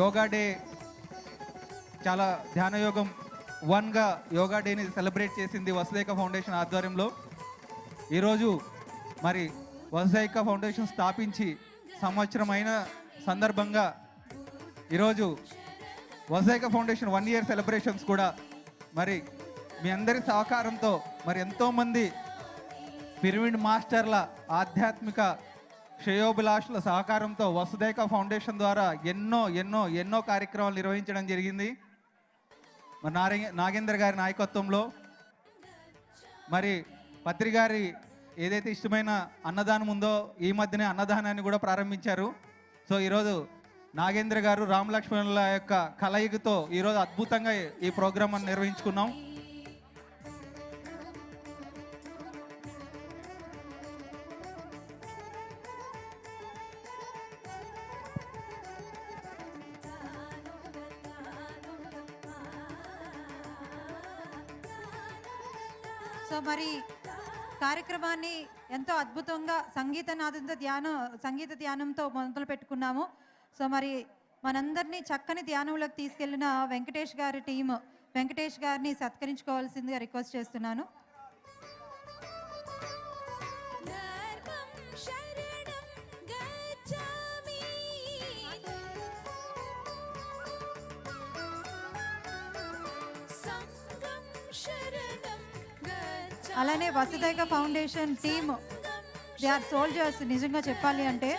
Yoga day చాలా ధ్యాన యోగం వన్గా యోగా డేని సెలబ్రేట్ చేసింది వసుదైక ఫౌండేషన్ ఆధ్వర్యంలో. ఈరోజు మరి వసుదైక ఫౌండేషన్ స్థాపించి సంవత్సరమైన సందర్భంగా ఈరోజు వసుదైక ఫౌండేషన్ వన్ ఇయర్ సెలబ్రేషన్స్ కూడా మరి మీ అందరి సహకారంతో మరి ఎంతోమంది పిరమిడ్ మాస్టర్ల ఆధ్యాత్మిక శ్రేయోభిలాషుల సహకారంతో వసుదేక ఫౌండేషన్ ద్వారా ఎన్నో ఎన్నో ఎన్నో కార్యక్రమాలు నిర్వహించడం జరిగింది. మరి నారే నాగేంద్ర గారి నాయకత్వంలో. మరి పత్రి గారి ఏదైతే ఇష్టమైన అన్నదానం ఉందో ఈ మధ్యనే అన్నదానాన్ని కూడా ప్రారంభించారు. సో ఈరోజు నాగేంద్ర గారు రామలక్ష్మణుల యొక్క కలయికతో ఈరోజు అద్భుతంగా ఈ ప్రోగ్రామ్ నిర్వహించుకున్నాం. సో మరి కార్యక్రమాన్ని ఎంతో అద్భుతంగా సంగీత నాదంతో ధ్యానం సంగీత ధ్యానంతో మొదలు పెట్టుకున్నాము. సో మరి మనందరినీ చక్కని ధ్యానంలోకి తీసుకెళ్ళిన వెంకటేష్ గారి టీం వెంకటేష్ గారిని సత్కరించుకోవాల్సిందిగా రిక్వెస్ట్ చేస్తున్నాను. ధర్మం అలానే Vasudaika foundation team they are soldiers నిజంగా చెప్పాలి అంటే.